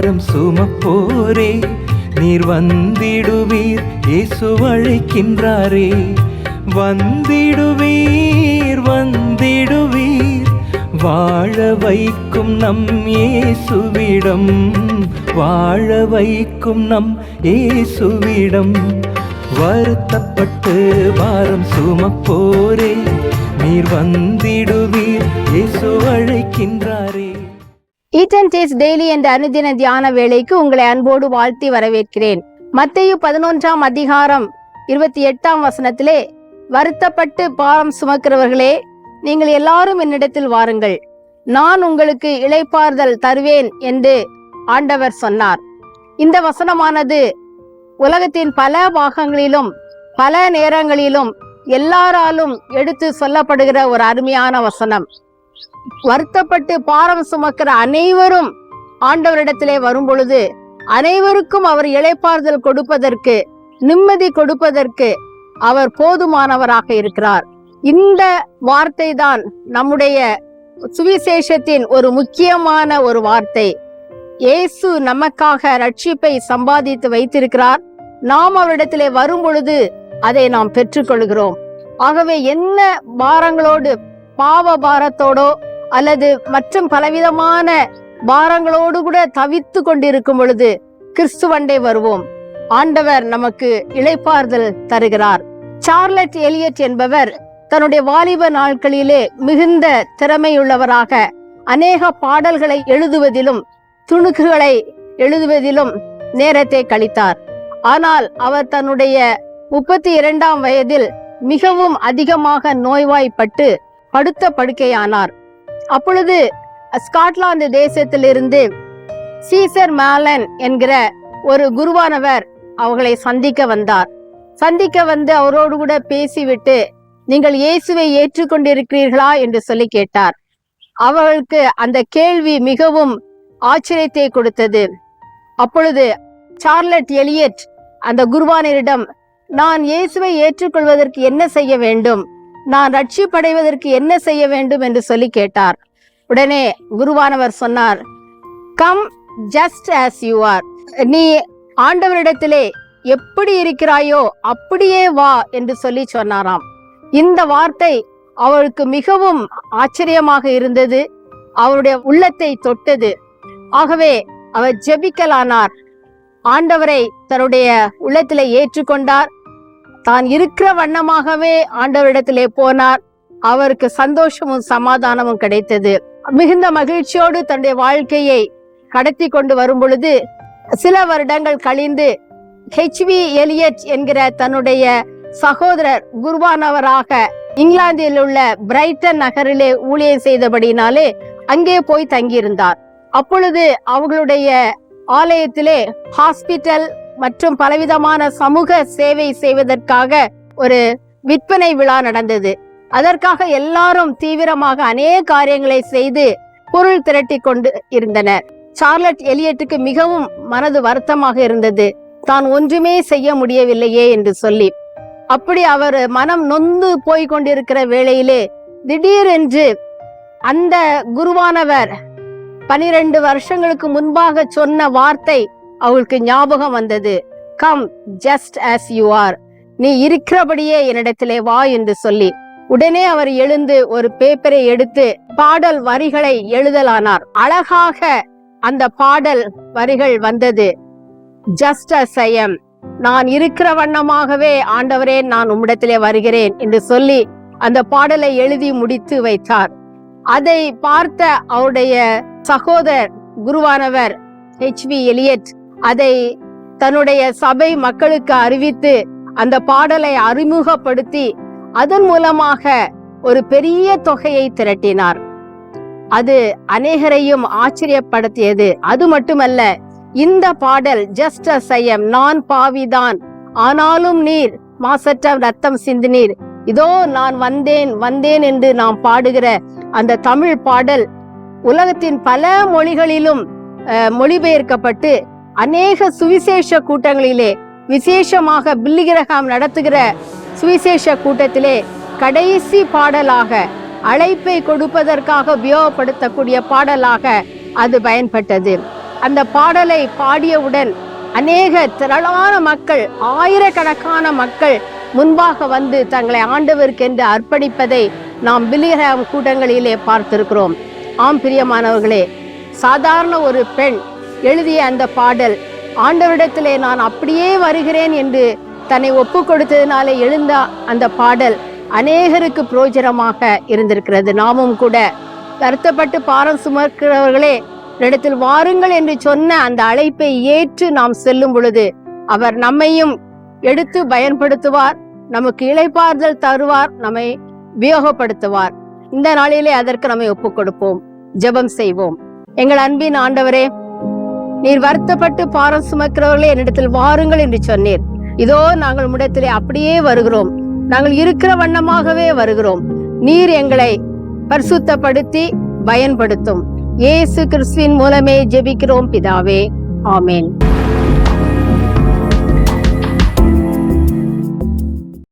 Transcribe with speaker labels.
Speaker 1: பாரம் சுமப்போரே. நீர் வந்திடுவீர் இயேசு அழைக்கின்றாரே. வந்திடுவீர் வந்திடுவீர். வாழ வைக்கும் நம் இயேசுவிடம். வாழ வைக்கும் நம் இயேசுவிடம். வருத்தப்பட்டு பாரம் சுமப்போரே. நீர் வந்திடுவீர் இயேசு அழைக்கின்றாரே.
Speaker 2: ஈட் அண்ட் டெய்லி என்ற அனுதின தியான வேலைக்கு உங்களை அன்போடு வாழ்த்தி வரவேற்கிறேன். மத்தையு பதினொன்றாம் அதிகாரம் இருபத்தி எட்டாம் வசனத்திலே வருத்தப்பட்டு பாரம் சுமக்கிறவர்களே நீங்கள் எல்லாரும் என்னிடத்தில் வாருங்கள். நான் உங்களுக்கு இளைப்பாறுதல் தருவேன் என்று ஆண்டவர் சொன்னார். இந்த வசனமானது உலகத்தின் பல பாகங்களிலும் பல நேரங்களிலும் எல்லாராலும் எடுத்து சொல்லப்படுகிற ஒரு அருமையான வசனம். வருத்தப்பட்டு பாரம் சுமக்கிற அனைவரும் ஆண்டவரிடத்திலே வரும் பொழுது அனைவருக்கும் அவர் இழைப்பாறுதல் கொடுப்பதற்கு நிம்மதி கொடுப்பதற்கு அவர் போதுமானவராக இருக்கிறார். இந்த வார்த்தை தான் நம்முடைய சுவிசேஷத்தின் ஒரு முக்கியமான ஒரு வார்த்தை. இயேசு நமக்காக ரட்சிப்பை சம்பாதித்து வைத்திருக்கிறார். நாம் அவரிடத்திலே வரும் பொழுது அதை நாம் பெற்றுக்கொள்கிறோம். ஆகவே என்ன பாரங்களோடு பாவ பாரத்தோடோ அல்லது மற்றும் பலவிதமான பாரங்களோடு கூட தவித்து கொண்டிருக்கும் பொழுது கிறிஸ்துவண்டை வருவோம். ஆண்டவர் நமக்கு இளைப்பாறுதல் தருகிறார். சார்லட் எலியட் என்பவர் தன்னுடைய வாலிப நாட்களிலே மிகுந்த திறமையுள்ளவராக அநேக பாடல்களை எழுதுவதிலும் துணுக்குகளை எழுதுவதிலும் நேரத்தை கழித்தார். ஆனால் அவர் தன்னுடைய முப்பத்தி இரண்டாம் வயதில் மிகவும் அதிகமாக நோய்வாய்ப்பட்டு படுத்த படுக்கையானார். அப்பொழுது ஸ்காட்லாந்து தேசத்திலிருந்து சீசர் மேலன் என்கிற ஒரு குருவானவர் அவர்களை சந்திக்க வந்தார். சந்திக்க வந்து அவரோடு கூட பேசிவிட்டு நீங்கள் இயேசுவை ஏற்றுக்கொண்டிருக்கிறீர்களா? என்று சொல்லி கேட்டார். அவர்களுக்கு அந்த கேள்வி மிகவும் ஆச்சரியத்தை கொடுத்தது. அப்பொழுது சார்லட் எலியட் அந்த குருவானரிடம் நான் இயேசுவை ஏற்றுக்கொள்வதற்கு என்ன செய்ய வேண்டும்? நான் ரட்சிப்படைவதற்கு என்ன செய்ய வேண்டும் என்று சொல்லி கேட்டார். உடனே குருவானவர் சொன்னார் come just as you are நீ ஆண்டவரிடத்திலே எப்படி இருக்கிறாயோ அப்படியே வா என்று சொல்லி சொன்னாராம். இந்த வார்த்தை அவளுக்கு மிகவும் ஆச்சரியமாக இருந்தது. அவருடைய உள்ளத்தை தொட்டது. ஆகவே அவர் ஜெபிக்கலானார். ஆண்டவரை தன்னுடைய உள்ளத்திலே ஏற்றுக்கொண்டார். தான் இருக்கிற வண்ணமாகவே ஆண்டவரிடத்திலே போனார். அவருக்கு சந்தோஷமும் சமாதானமும் கிடைத்தது. மிகுந்த மகிழ்ச்சியோடு தன்னுடைய வாழ்க்கையை கடத்தி கொண்டு வரும் பொழுது சில வருடங்கள் கழிந்து ஹெச்வி எலியட் என்கிற தன்னுடைய சகோதரர் குருவானவராக இங்கிலாந்தில் உள்ள பிரைட்டன் நகரிலே ஊழியம் செய்தபடினாலே அங்கே போய் தங்கியிருந்தார். அப்பொழுது அவர்களுடைய ஆலயத்திலே ஹாஸ்பிட்டல் மற்றும் பலவிதமான சமூக சேவை செய்வதற்காக ஒரு விற்பனை விழா நடந்தது. அதற்காக எல்லாரும் தீவிரமாக அநேக காரியங்களை செய்து பொருள் திரட்டி கொண்டு இருந்தனர். சார்லட் எலியட்டுக்கு மிகவும் மனது வருத்தமாக இருந்தது. தான் ஒன்றுமே செய்ய முடியவில்லையே என்று சொல்லி. அப்படி அவர் மனம் நொந்து போய் கொண்டிருக்கிற வேளையிலே திடீரென்று அந்த குருவானவர் பனிரெண்டு வருஷங்களுக்கு முன்பாக சொன்ன வார்த்தை அவளுக்கு ஞாபகம் வந்தது. Come just as you are நீ இருக்கிறபடியே என்னிடத்திலே வா என்று சொல்லி உடனே அவர் எழுந்து ஒரு பேப்பரை எடுத்து பாடல் வரிகளை எழுதலானார். அழகாக அந்த பாடல் வரிகள் வந்தது. ஜஸ்ட் அஸ் I எம் நான் இருக்கிற வண்ணமாகவே ஆண்டவரே நான் உம்மிடத்திலே வருகிறேன் என்று சொல்லி அந்த பாடலை எழுதி முடித்து வைத்தார். அதை பார்த்த அவருடைய சகோதரர் குருவானவர் ஹெச்வி எலியட் அதை தன்னுடைய சபை மக்களுக்கு அறிவித்து அந்த பாடலை அறிமுகப்படுத்தி அதன் மூலமாக ஒரு பெரிய தொகையை திரட்டினார். அது அநேகரையும் ஆச்சரியப்படுத்தியது. அது மட்டுமல்ல இந்த பாடல் ஜஸ்ட் சையம் நான் பாவிதான். ஆனாலும் நீர் மாசற்ற ரத்தம் சிந்தினீர் இதோ நான் வந்தேன் வந்தேன் என்று நாம் பாடுகிற அந்த தமிழ் பாடல் உலகத்தின் பல மொழிகளிலும் மொழிபெயர்க்கப்பட்டு அநேக சுவிசேஷ கூட்டங்களிலே விசேஷமாக பில்லிகிரகாம் நடத்துகிற சுவிசேஷ கூட்டத்திலே கடைசி பாடலாக அழைப்பை கொடுப்பதற்காக உபயோகப்படுத்தக்கூடிய பாடலாக அது பயன்பட்டது. அந்த பாடலை பாடியவுடன் அநேக திரளான மக்கள் ஆயிரக்கணக்கான மக்கள் முன்பாக வந்து தங்களை ஆண்டவருக்கென்று அர்ப்பணிப்பதை நாம் பிலிகிராம் கூட்டங்களிலே பார்த்திருக்கிறோம். ஆம் பிரியமானவர்களே சாதாரண ஒரு பெண் எழுதிய அந்த பாடல் ஆண்டவரிடத்திலே நான் அப்படியே வருகிறேன் என்று தன்னை ஒப்பு கொடுத்ததினாலே எழுந்த அந்த பாடல் அநேகருக்கு புரோஜனமாக இருந்திருக்கிறது. நாமும் கூட வருத்தப்பட்டு பாரம் சுமக்கிறவர்களே இடத்தில் வாருங்கள் என்று சொன்ன அந்த அழைப்பை ஏற்று நாம் செல்லும் பொழுது அவர் நம்மையும் எடுத்து பயன்படுத்துவார் நமக்கு இழைப்பாறுதல் தருவார் நம்மை உபயோகப்படுத்துவார் இந்த நாளிலே அதற்கு நம்மை ஒப்புக் கொடுப்போம் ஜெபம் செய்வோம். எங்கள் அன்பின் ஆண்டவரே நீர் வருத்தப்பட்டு பாரம் சுமக்கிறவர்களே என்னிடத்தில் வாருங்கள் என்று சொன்னீர். இதோ நாங்கள் உம்மிடத்திலே அப்படியே வருகிறோம். நாங்கள் இருக்கிற வண்ணமாகவே வருகிறோம். நீர் எங்களை பரிசுத்தப்படுத்தி பயன்படுத்தும். இயேசு கிறிஸ்துவின் மூலமே ஜெபிக்கிறோம் பிதாவே. ஆமேன்.